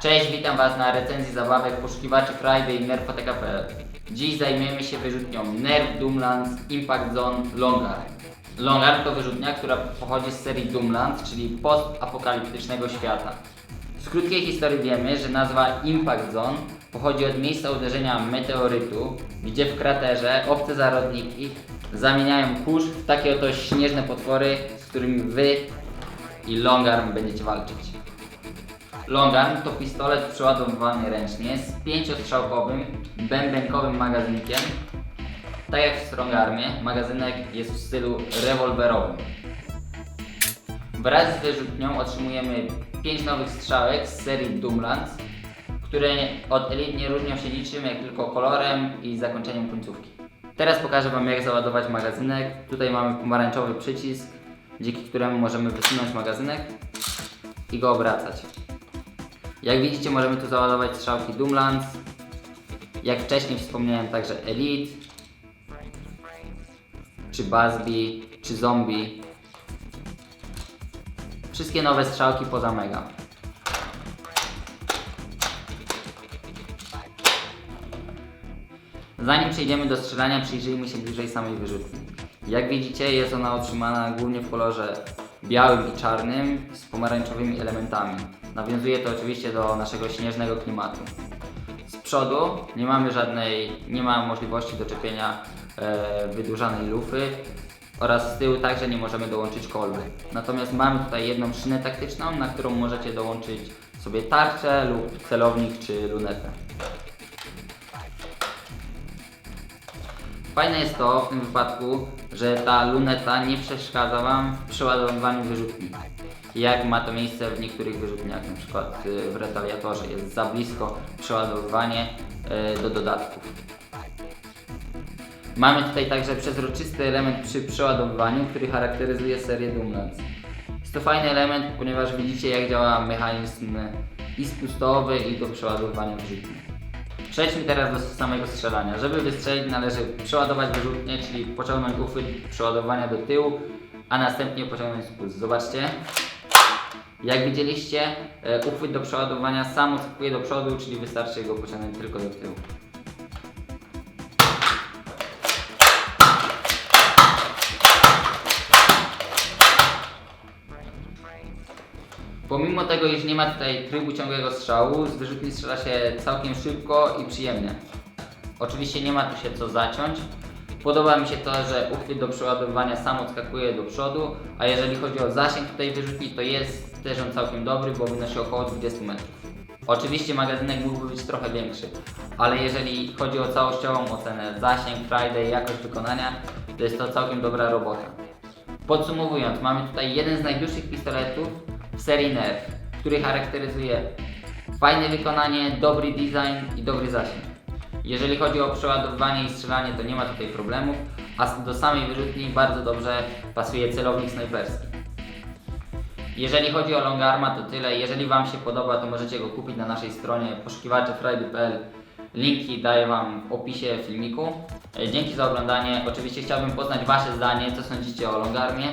Cześć, witam Was na recenzji zabawek poszukiwaczy Friday i Nerfoteka.pl. Dziś zajmiemy się wyrzutnią Nerf Doomlands Impact Zone Longar. Longar to wyrzutnia, która pochodzi z serii Doomland, czyli postapokaliptycznego świata. Z krótkiej historii wiemy, że nazwa Impact Zone pochodzi od miejsca uderzenia meteorytu, gdzie w kraterze obce zarodniki zamieniają kurz w takie oto śnieżne potwory, z którymi Wy i Longarm będziecie walczyć. Longarm to pistolet przeładowywany ręcznie z pięciostrzałkowym, bębenkowym magazynkiem. Tak jak w Strongarmie, magazynek jest w stylu rewolwerowym. Wraz z wyrzutnią otrzymujemy 5 nowych strzałek z serii Doomlands, które od Elite nie różnią się niczym, jak tylko kolorem i zakończeniem końcówki. Teraz pokażę Wam jak załadować magazynek. Tutaj mamy pomarańczowy przycisk, dzięki któremu możemy wysunąć magazynek i go obracać. Jak widzicie możemy tu załadować strzałki Doomlands, jak wcześniej wspomniałem także Elite, czy Bazbi, czy Zombie. Wszystkie nowe strzałki poza Mega. Zanim przejdziemy do strzelania, przyjrzyjmy się bliżej samej wyrzutni. Jak widzicie, jest ona otrzymana głównie w kolorze białym i czarnym z pomarańczowymi elementami. Nawiązuje to oczywiście do naszego śnieżnego klimatu. Z przodu nie mamy żadnej, nie ma możliwości doczepienia e, wydłużanej lufy oraz z tyłu także nie możemy dołączyć kolby. Natomiast mamy tutaj jedną szynę taktyczną, na którą możecie dołączyć sobie tarczę lub celownik czy lunetę. Fajne jest to w tym wypadku, że ta luneta nie przeszkadza Wam w przeładowywaniu wyrzutni. Jak ma to miejsce w niektórych wyrzutniach, na przykład y, w retaliatorze. Jest za blisko przeładowywanie y, do dodatków. Mamy tutaj także przezroczysty element przy przeładowywaniu, który charakteryzuje serię Doomlands. Jest to fajny element, ponieważ widzicie jak działa mechanizm i spustowy i do przeładowywania wyrzutni. Przejdźmy teraz do samego strzelania. Żeby wystrzelić należy przeładować wyrzutnię, czyli pociągnąć uchwyt przeładowania do tyłu, a następnie pociągnąć spust. Zobaczcie. Jak widzieliście, e, uchwyt do przeładowania sam odskakuje do przodu, czyli wystarczy go pociągnąć tylko do tyłu. Tego, iż nie ma tutaj trybu ciągłego strzału, z wyrzutni strzela się całkiem szybko i przyjemnie. Oczywiście nie ma tu się co zaciąć. Podoba mi się to, że uchwyt do przeładowywania sam odskakuje do przodu, a jeżeli chodzi o zasięg tej wyrzutni, to jest też on całkiem dobry, bo wynosi około 20 metrów. Oczywiście magazynek mógłby być trochę większy, ale jeżeli chodzi o całościową ocenę, zasięg, Friday, jakość wykonania, to jest to całkiem dobra robota. Podsumowując, mamy tutaj jeden z najdłuższych pistoletów w serii Nerf, który charakteryzuje fajne wykonanie, dobry design i dobry zasięg. Jeżeli chodzi o przeładowywanie i strzelanie, to nie ma tutaj problemów, a do samej wyrzutni bardzo dobrze pasuje celownik snajperski. Jeżeli chodzi o Longarma to tyle. Jeżeli Wam się podoba, to możecie go kupić na naszej stronie poszukiwaczefriday.pl. Linki daję Wam w opisie filmiku. E, Dzięki za oglądanie. Oczywiście chciałbym poznać Wasze zdanie, co sądzicie o Longarmie.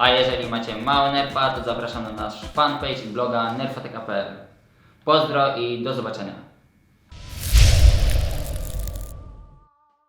A jeżeli macie małe nerfa, to zapraszam na nasz fanpage i bloga nerfoteka.pl. Pozdro i do zobaczenia.